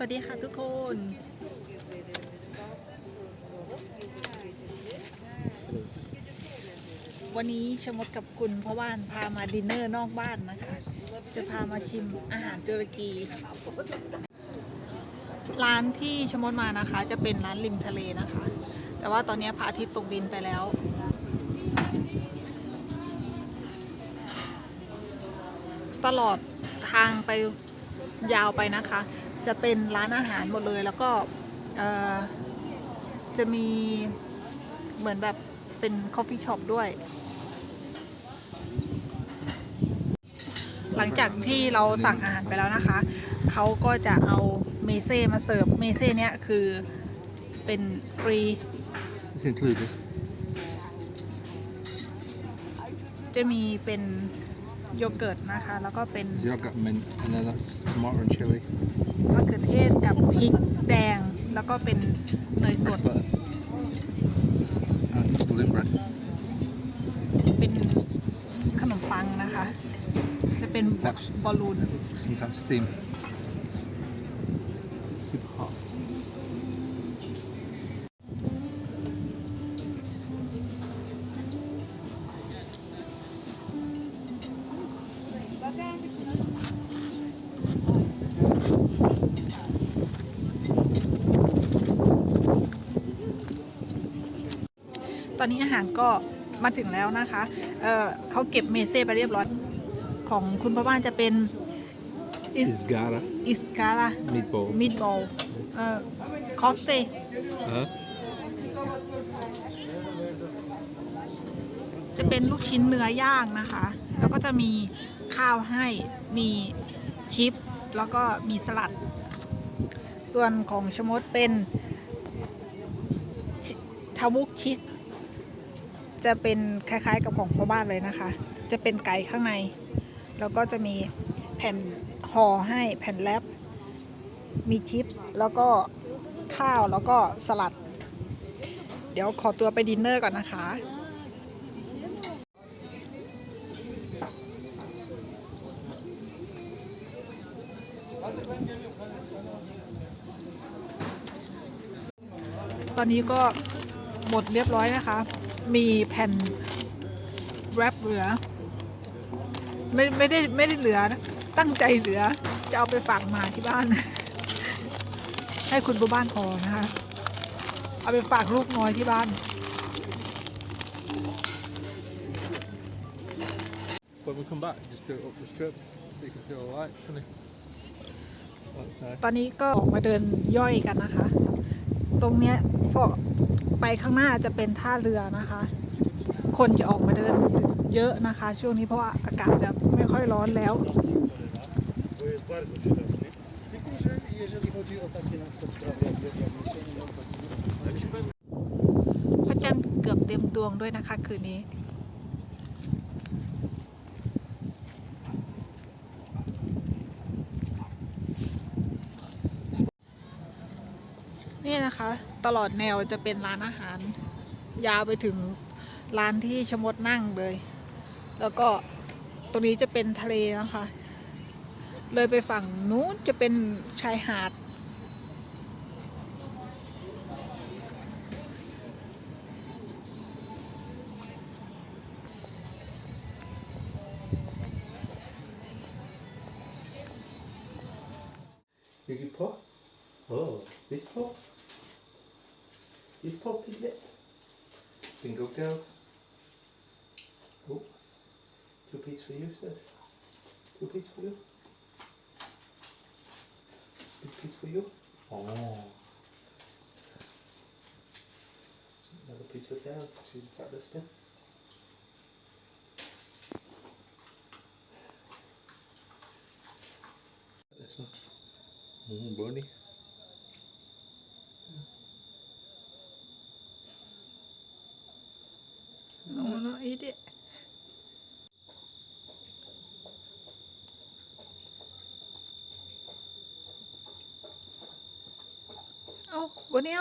สวัสดีค่ะทุกคน วันนี้ชมดกับคุณพ่อบ้านพามาดินเนอร์นอกบ้านนะคะ จะพามาชิมอาหารตุรกี ร้านที่ชมดมานะคะ จะเป็นร้านริมทะเลนะคะ แต่ว่าตอนนี้พระอาทิตย์ตกดินไปแล้วตลอดทางไปยาวไปนะคะ จะเป็นร้านอาหารหมดเลย แล้วก็เอ่อจะมีเหมือนแบบเป็นคอฟฟี่ช็อปด้วย หลังจากที่เราสั่งอาหารไปแล้วนะคะ เขาก็จะเอาเมเซ่มาเสิร์ฟ เมเซ่เนี่ยคือเป็นฟรี It's included. จะมีเป็น โยเกิร์ตนะคะ แล้วก็เป็น There's yogurt mint, and then that's tomato and chili. มะเขือเทศกับพริกแดง แล้วก็เป็นเนยสด Butter. And balloon bread. เป็นขนมปังนะคะ จะเป็นบอลลูน Sometimes steam. It's super hot. ตอนนี้อาหารก็มาถึงแล้วนะคะเอ่อเขาเก็บเมเซ่ไปเรียบร้อย ของคุณพ่อบ้านจะเป็นอิส Izgara อิสกาลา meatball. มิดบอลเอ่อคอสเต Uh, จะเป็นลูกชิ้นเนื้อย่างนะคะ แล้วก็จะมีข้าวให้มีชิปส์แล้วก็มีสลัด ส่วนของชะมดเป็นชิทาวุกชิส จะเป็นคล้ายๆกับของพ่อบ้านเลยนะคะ จะเป็นไก่ข้างใน แล้วก็จะมีแผ่นห่อให้แผ่นแรปมีชิปส์แล้วก็ข้าวแล้วก็สลัด เดี๋ยวขอตัวไปดินเนอร์ก่อนนะคะ ตอนนี้ก็หมดเรียบร้อยนะคะ มีแผ่นแรปเหลือ ไม่ไม่ได้ไม่ได้เหลือนะตั้งใจเหลือ จะเอาไปฝากหมาที่บ้าน ให้คุณผู้บ้านพอนะคะ เอาไปฝากลูกน้อยที่บ้าน when we come back, just do it up the strip so you can see all the lights. Honey. That's nice. ตอนนี้ก็ออกมาเดินย่อยกันนะคะ ตรงเนี้ยพอ ไปข้างหน้าจะเป็นท่าเรือนะคะ คนจะออกมาเดินเยอะนะคะ ช่วงนี้เพราะว่าอากาศจะไม่ค่อยร้อนแล้ว พระจันทร์เกือบเต็มดวงด้วยนะคะคืนนี้ นี่นะคะ ตลอดแนวจะเป็นร้านอาหาร ยาวไปถึงร้านที่ชะมดนั่งเลย แล้วก็ตรงนี้จะเป็นทะเลนะคะ เลยไปฝั่งนู้นจะเป็นชายหาด 여기 퍼? 어, this 퍼? This 퍼 piglet? Bingo girls. Oh, two piece for you, sis. Two piece for you. Big piece for you. Oh. Another piece for Sam. She's got this spin. This one. Mm, Bonnie. No, no, eat it. เอาบนเนี้ย